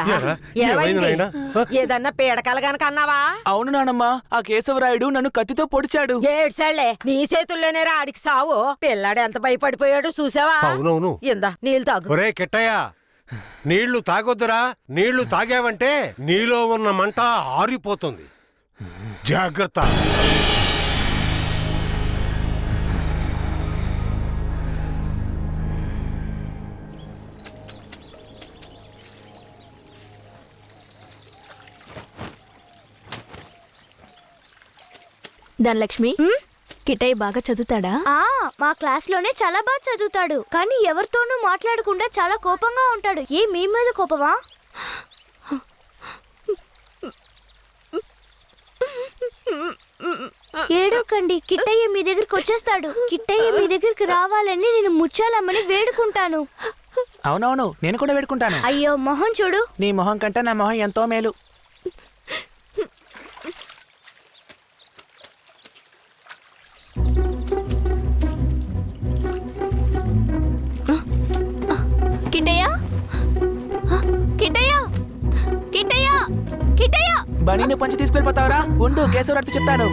ఏంట్రా ఏరా, ఏమైంది? ఏమైంది నాయనా? ఏదన్నా పీడకలు గనక అన్నావా అవును నానమ్మ ఆ కేశవరాయుడు నన్ను కత్తితో పొడిచాడు. ఏడ్సాళ్ళే నీ చేతుల్లోనే రా ఆడికి సావు. పిల్లాడు ఎంత భయపడిపోయాడు చూసావా? అవునవును. ఇందా నీళ్ళు తాగు. ఒరే కిట్టయ్య నీళ్ళు తాగొద్దురా. నీళ్ళు తాగావంటే నీలో ఉన్న మంట ఆరిపోతుంది. జాగ్రత్త. ధనలక్ష్మి కిటయ్య బాగా చదువుతాడా? ఆ మా క్లాస్లోనే చాలా బాగా చదువుతాడు. కానీ ఎవరితోనూ మాట్లాడకుండా చాలా కోపంగా ఉంటాడు. ఏ మీ మీద కోపమా? ఏడోకండి కిట్టయ్య మీ దగ్గరికి వచ్చేస్తాడు. కిట్టయ్య మీ దగ్గరికి రావాలని నేను ముచ్చాలమ్మని వేడుకుంటాను. అవునవును నేను కూడా వేడుకుంటాను. అయ్యో మొహం చూడు. నీ మొహం కంటే నా మొహం ఎంతో మేలు. బనీని పంచి తీసుకెళ్ళిపోతావరా? ఉండు కేశవరాడితో చెప్తాను.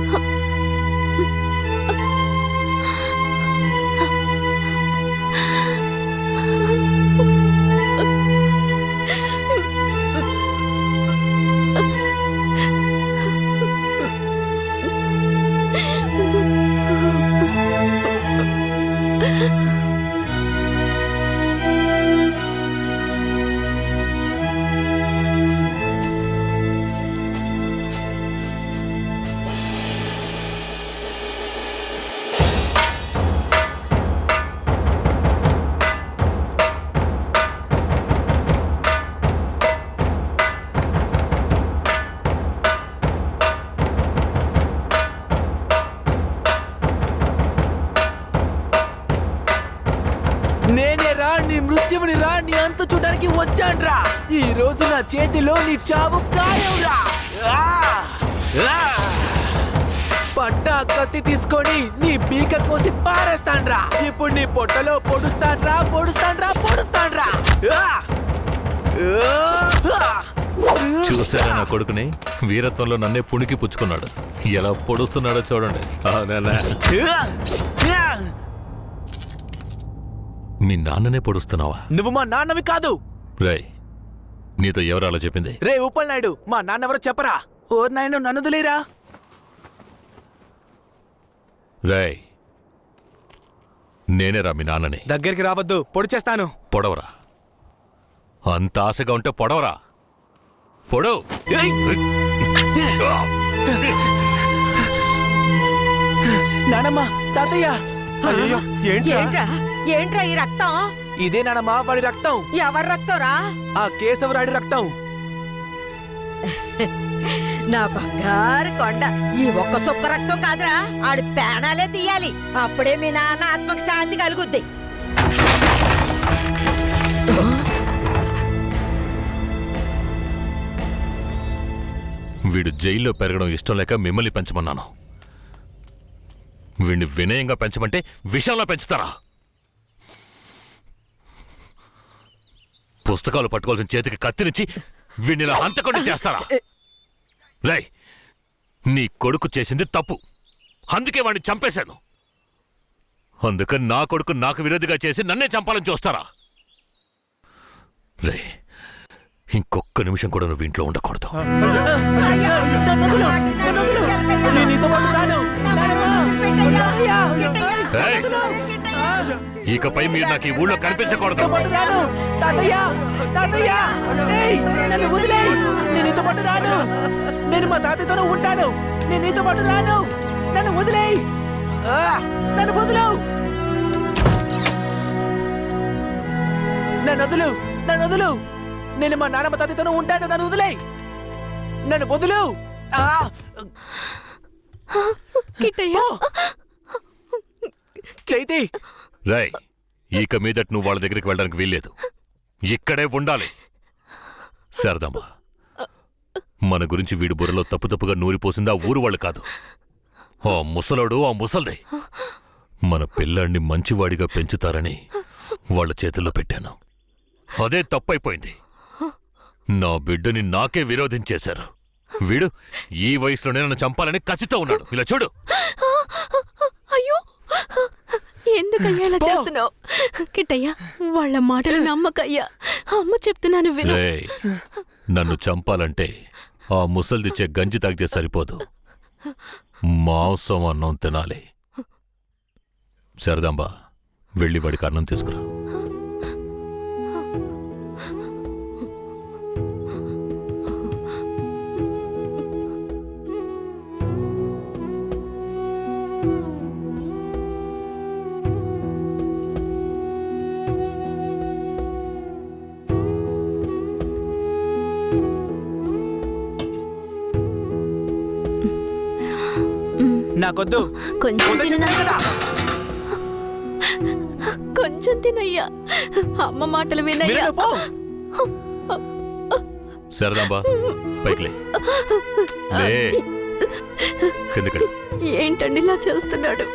వచ్చాన్రా. ఈ రోజు నా చేతిలో నీ చావు! ఆ! పట్టా కత్తి తీసుకొని నీ పీక కోసి పారేస్తాన్రా. ఇప్పుడు నీ పొట్టలో పొడుస్తాన్రా ఆ! ఆ! చూసారా నా కొడుకుని? వీరత్వంలో నన్నే పుణికి పుచ్చుకున్నాడు. ఎలా పొడుస్తున్నాడో చూడండి! మీ నాన్ననే పొడుస్తున్నావా? నువ్వు మా నాన్నవి కాదు. రేయ్ నీతో ఎవరు అలా చెప్పింది? రే ఉప్పల్ నాయుడు మా నాన్న ఎవరో చెప్పరా? ఓ నాయన నన్ను వదిలేరా? రేయ్ నేనేరా మీ నాన్నని. దగ్గరికి రావద్దు పొడి చేస్తాను. పొడవరా. అంత ఆశగా ఉంటే పొడవరా. పొడవు నానమ్మ తాతయ్య! అయ్యో ఏంట్రా? ఏంట్రా? ఏంట్రా ఈ రక్తం? ఇదే నానమ్మ వాడి రక్తం. ఎవరి రక్తంరా? ఆ కేశవరాడి రక్తం. నా బంగారు కొండ ఈ ఒక్క సుక్క రక్తం కాదురా ఆడి పేణాలే తీయాలి. అప్పుడే మీ నాన్న ఆత్మకి శాంతి కలుగుద్ది. వీడు జైల్లో పెరగడం ఇష్టం లేక మిమ్మల్ని పెంచమన్నాను. వీణ్ణి వినయంగా పెంచమంటే విషంలో పెంచుతారా? పుస్తకాలు పట్టుకోవాల్సిన చేతికి కత్తినిచ్చి వీడిని ఇలా హంతకుండా చేస్తారా? రై నీ కొడుకు చేసింది తప్పు. అందుకే వాడిని చంపేశాను. అందుకని నా కొడుకు నాకు విరోధిగా చేసి నన్నే చంపాలని చూస్తారా? రే ఇంకొక్క నిమిషం కూడా నువ్వు ఇంట్లో ఉండకూడదు. ఇకపై మీరు నాకు ఈ ఊళ్ళో కనిపించకూడదు. నన్ను వదిలేయ్. నేను నీతో పాటు రాను. నేను మా తాతయ్యతోనే ఉంటాను. నేను నీతో పాటు రాను. నన్ను వదిలేయ్. ఆ, నన్ను వదులు. నన్ను వదులు. నన్ను వదులు. నేను మా నాన్నమ్మ తాతయ్యతోనే ఉంటాను. నన్ను వదిలేయ్. నన్ను వదులు. ఆ, కిట్టయ్య. చైతి! రై ఇక మీదట నువ్వు వాళ్ళ దగ్గరికి వెళ్ళడానికి వీల్లేదు. ఇక్కడే ఉండాలి. శారదమ్మా మన గురించి వీడి బుర్రలో తప్పు తప్పుగా నూరిపోసింది ఆ ఊరు వాళ్ళు కాదు. ఆ ముసలోడు ఆ ముసల్దే. మన పిల్లాన్ని మంచివాడిగా పెంచుతారని వాళ్ళ చేతుల్లో పెట్టాను. అదే తప్పైపోయింది. నా బిడ్డని నాకే విరోధించేశారు వీడు ఈ వయసులోనే నన్ను చంపాలని కసితో ఉన్నాడు. ఇలా చూడు. ఎందుకయ్యా ఇలా చేస్తున్నావు? కిట్టయ్య వాళ్ళ మాటలు నమ్మకయ్యా. అమ్మ చెప్తున్నాను విను. రేయ్ నన్ను చంపాలంటే ఆ ముసల్దిచ్చే గంజి తాగితే సరిపోదు. మాంసం అన్నం తినాలి. శారదాంబా వెళ్ళి వాడికి అన్నం తీసుకురా. నాకొద్దు. కొంచెం. కొంచెం తినయ్యా. అమ్మ మాటలు వినయ్యా. వినను, పో. శారదాంబా పైకి లే. లే. కిందకి ఏంటండి ఇలా చేస్తున్నాడు?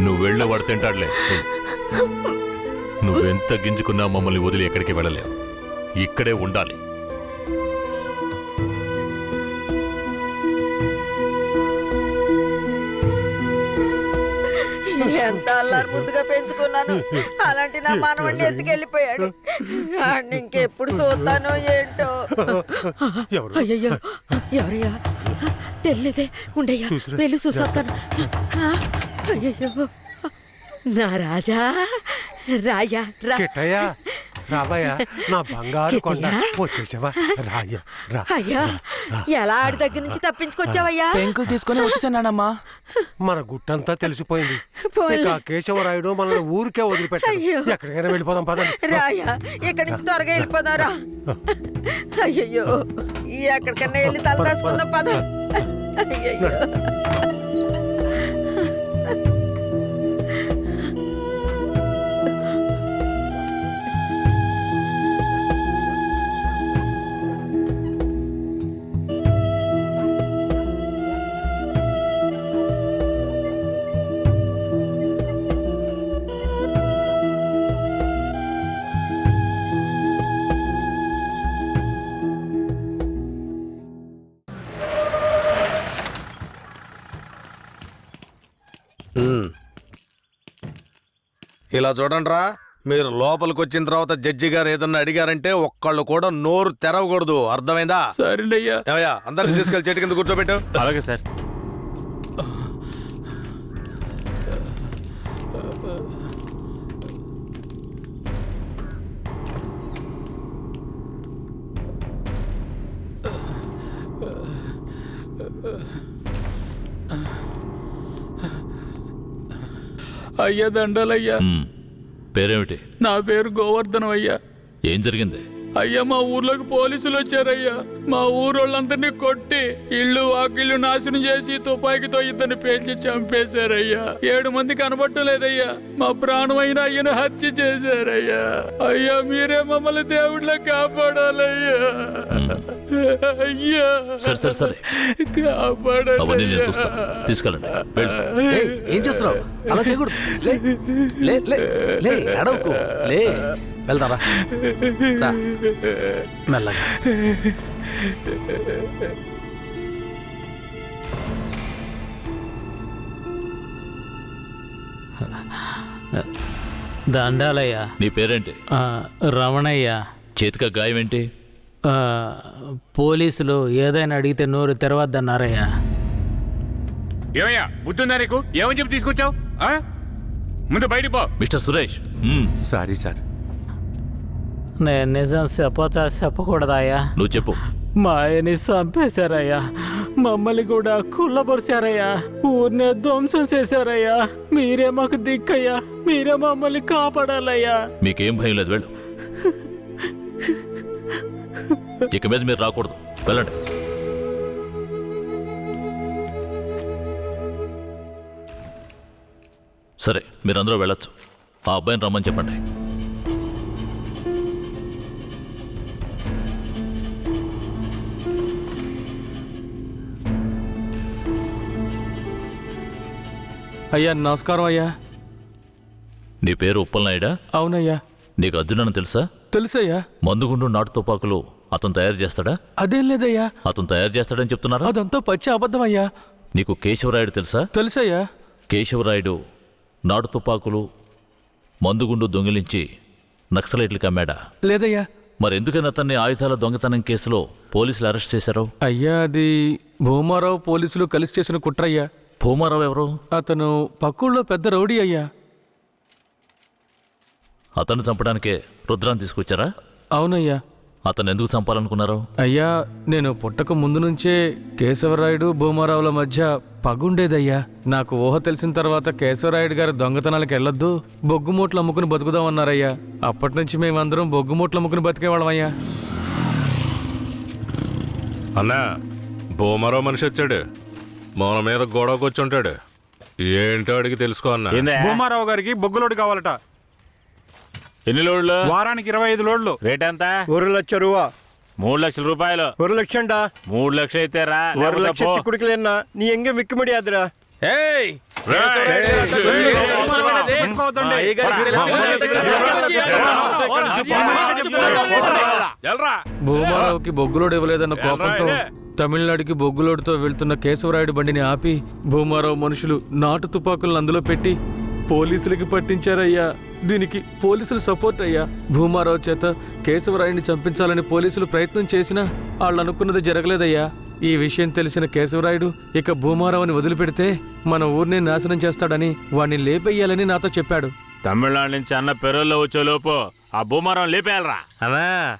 నువ్వు వెళ్ళే వాడు తింటాడులే. నువ్వెంత గింజుకున్నా మమ్మల్ని వదిలి ఎక్కడికి వెళ్ళలేవు. ఇక్కడే ఉండాలి. ఎంత అల్లారు ముద్దుగా పెంచుకున్నాను. అలాంటి నా మనవడిని ఎత్తుకెళ్ళిపోయాడు. ఆడిని ఇంకెప్పుడు చూస్తానో ఏంటో. ఎవరు? అయ్యయ్యో ఎవరయ్యా? తెలియదే ఉండయ్యా. వెళ్ళి చూసొస్తాను. అయ్యయ్యో. నా రాజా రాయా రా. కిట్టయ్యా రాబయ్యా నా బంగారు కొండ? వచ్చేసావా? రాయ్యా రా. అయ్యా ఎలా ఆడి దగ్గర నుంచి తప్పించుకొచ్చావయ్యా? పెంకులు తీసుకొని వచ్చేసానమ్మా మన గుట్టంతా తెలిసిపోయింది. ఇక కేశవరాయుడు మనల్ని ఊరికే వదిలిపెట్టాడు. అయ్యో. ఎక్కడికైనా వెళ్ళిపోదాం పదండి. రాయా ఇక్కడి నుంచి త్వరగా వెళ్ళిపోదారా? అయ్యయ్యో ఎక్కడికన్నా వెళ్ళి తల దాచుకుందాం పద. అయ్యయ్యో. ఇలా చూడండిరా మీరు లోపలికి వచ్చిన తర్వాత జడ్జి గారు ఏదన్నా అడిగారంటే ఒక్కళ్ళు కూడా నోరు తెరవకూడదు. అర్థమైందా? సరేనయ్యా. ఏమయ్యా అందరిని తీసుకెళ్ళి చెట్టు కింద కూర్చోబెట్టు. అలాగే సార్. అయ్యా దండలయ్యా. మ్మ్. పేరేమిటి? నా పేరు గోవర్ధనం అయ్యా. ఏం జరిగింది? అయ్యా మా ఊర్లోకి పోలీసులు వచ్చారయ్యా. మా ఊరోళ్ళందరినీ కొట్టి ఇళ్ళు వాకిళ్ళు నాశనం చేసి తుపాకీతో ఇద్దరిని పేల్చి చంపేశారయ్యా. ఏడు మంది కనబట్టలేదయ్యా. మా ప్రాణమైన అయ్యను హత్య చేశారయ్యా. అయ్యా మీరే మమ్మల్ని దేవుళ్ళ కాపాడాలయ్యా. అయ్యా. సరే సరే సరే. అవన్నీ నేను చూస్తాను కాపాడాలయ్యా తీసుకెళ్ళండి. వెళ్ళు. ఏయ్, ఏం చేస్తున్నావు? అలా చేయకూడదు. లే, లే లే లే అడవకు లే వెళ్తారా రా. మెల్లగా. దండాలయ్య. నీ పేరేంటి? ఆ, రమణయ్య. చేతిక గాయం ఏంటి? పోలీసులు ఏదైనా అడిగితే నోరు తెరవద్దన్నారయ్యా. ఏమయ్యా బుద్ధుందా నీకు? ఏమని చెప్పి తీసుకొచ్చావు? ముందు బయటికి పో. మిస్టర్ సురేష్. Sorry sir. నేను నిజం చెప్పచ్చా చెప్పకూడదయ్యా? నువ్వు చెప్పు. మా ఆయన్ని చంపేశారయ్యా. మమ్మల్ని కూడా కుళ్ళబొరిశారయ్యా. ఊరినే ధ్వంసం చేశారయ్యా. మీరే మాకు దిక్కయ్యా. మీరే మమ్మల్ని కాపాడాలయ్యా. మీకేం భయం లేదు వెళ్ళు. ఇక మీద మీరు రాకూడదు. వెళ్ళండి. సరే మీరందరూ వెళ్ళొచ్చు. ఆ అబ్బాయిని రమ్మని చెప్పండి. అయ్యా నమస్కారం అయ్యా. నీ పేరు ఉప్పలనాయుడా అవునయ్యా. నీకు అర్జునని తెలుసా? తెలుసయ్యా. మందుగుండు నాటు తుపాకులు అతను తయారు చేస్తాడా? అదేం లేదయ్యా. అతను తయారు చేస్తాడని చెప్తున్నారా? అదంతా పచ్చి అబద్ధమయ్యా. నీకు కేశవరాయుడు తెలుసా? తెలుసయ్యా. కేశవరాయుడు నాటు తుపాకులు మందుగుండు దొంగిలించి నక్సలైట్లకు అమ్మాడా? లేదయ్యా. మరెందుకని అతన్ని ఆయుధాల దొంగతనం కేసులో పోలీసులు అరెస్ట్ చేశారు? అయ్యా అది భూమారావు పోలీసులు కలిసి చేసిన కుట్రయ్యా. భూమారావు ఎవరు? అతను పక్కుళ్ళో పెద్ద రౌడీ అయ్యా. అతన్ని చంపడానికే రుద్రాన్ని తీసుకొచ్చారా? అవునయ్యా. అతను ఎందుకు చంపాలనుకున్నారు? అయ్యా నేను పుట్టక ముందు నుంచే కేశవరాయుడు భూమారావుల మధ్య పగుండేదయ్యా. నాకు ఊహ తెలిసిన తర్వాత కేశవరాయుడు గారు దొంగతనాలకు వెళ్ళొద్దు బొగ్గుమూట్లు అమ్ముకుని బతుకుదామన్నారయ్యా. అప్పటి నుంచి మేమందరం బొగ్గుమూట్లు అమ్ముకుని బతికేవాళ్ళమయ్యా అన్నా భూమారావు మనిషి వచ్చాడు. మన మీద గొడవకు వచ్చి ఉంటాడు ఏంటో అడిగి తెలుసుకో అన్నా. భూమారావు గారికి బొగ్గులోడు కావాలట. ఎన్ని లోడ్లు వారానికి ఇరవై ఐదు లోడ్లు రేట్ ఎంత ఒక లక్ష రూవా మూడు లక్షల రూపాయలు ఒరు లక్షండా మూడు లక్షలు అయితే రా ఒరు లక్ష నీ ఎంగే మిక్కు ముడియాదురా ఏయ్ బొగ్గులోడు ఇవ్వలేదన్న కోపంతో తమిళనాడుకి బొగ్గులోడుతో వెళ్తున్న కేశవరాయుడు బండిని ఆపి భూమారావు మనుషులు నాటు తుపాకులను అందులో పెట్టి పోలీసులకి పట్టించారయ్యా. దీనికి పోలీసులు సపోర్ట్ అయ్యా. భూమారావు చేత కేశవరాయుడిని చంపించాలని పోలీసులు ప్రయత్నం చేసినా వాళ్ళు అనుకున్నది జరగలేదయ్యా. ఈ విషయం తెలిసిన కేశవరాయుడు ఇక భూమారావుని వదిలిపెడితే మన ఊరిని నాశనం చేస్తాడని వాణ్ణి లేపెయ్యాలని నాతో చెప్పాడు. తమిళనాడు నుంచి అన్న పెరోల్లో వచ్చే లోపు ఆ భూమారం లేపేయాలరా? అనా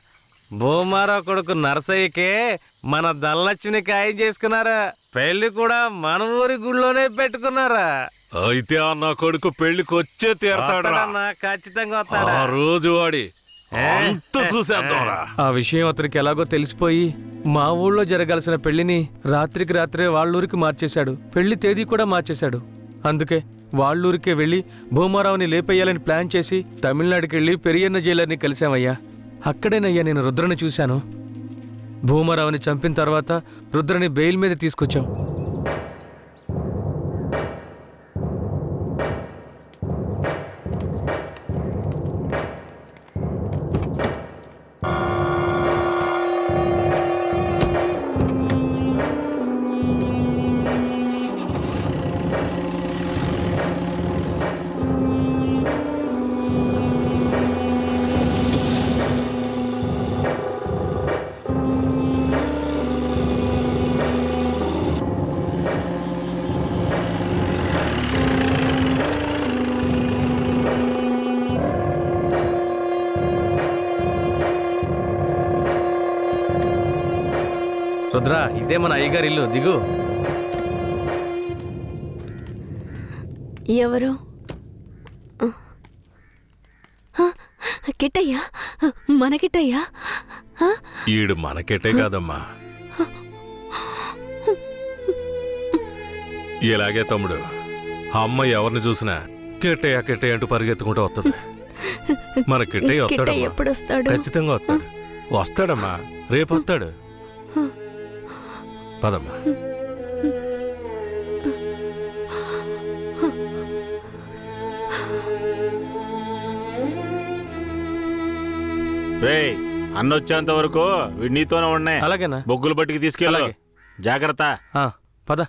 భూమారావు కొడుకు నరసయ్యకే మన ధనలక్ష్మిని ఖాయం చేసుకున్నారా. పెళ్ళి కూడా మన ఊరి గుళ్ళోనే పెట్టుకున్నారా. అయితే ఆ నా కొడుకు పెళ్ళికి వచ్చే తీరతాడరా. వస్తాడన్నా, ఖచ్చితంగా వస్తాడా? ఆ రోజు వాడి. అంత చూసేద్దాంరా. ఆ విషయం అతనికి ఎలాగో తెలిసిపోయి మా ఊళ్ళో జరగాల్సిన పెళ్ళిని రాత్రికి రాత్రే వాళ్ళూరికి మార్చేశాడు. పెళ్ళి తేదీ కూడా మార్చేశాడు. అందుకే వాళ్ళూరికే వెళ్ళి భూమారావుని లేపేయాలని ప్లాన్ చేసి తమిళనాడుకి వెళ్ళి పెరియన్న జైలర్ని కలిశామయ్యా. అక్కడేనయ్యా నేను రుద్రని చూశాను. భూమారావుని చంపిన తర్వాత రుద్రని బెయిల్ మీద తీసుకొచ్చాం. రుద్ర ఇదే మన అయ్యగారి ఇల్లు. దిగు. ఎవరు? కిట్టయ్యా? మన కిట్టయ్యా? ఆ, ఈడు మనకెట్టే కాదమ్మా. ఇలాగే తమ్ముడు అమ్మ ఎవరిని చూసినా కెట్టయ్య కెట్టయ్య అంటూ పరిగెత్తుకుంటూ వస్తుంది. మన కిట్టయ్య వస్తాడు ఖచ్చితంగా వస్తాడు. వస్తాడమ్మా. రేపు వస్తాడు. పదమ్మా. రే అన్న వచ్చేంత వరకు వీడు నీతోనే ఉన్నాయి అలాగేనా? బొగ్గులు బట్టికి తీసుకెళ్ళు. అలాగే. జాగ్రత్త. పద.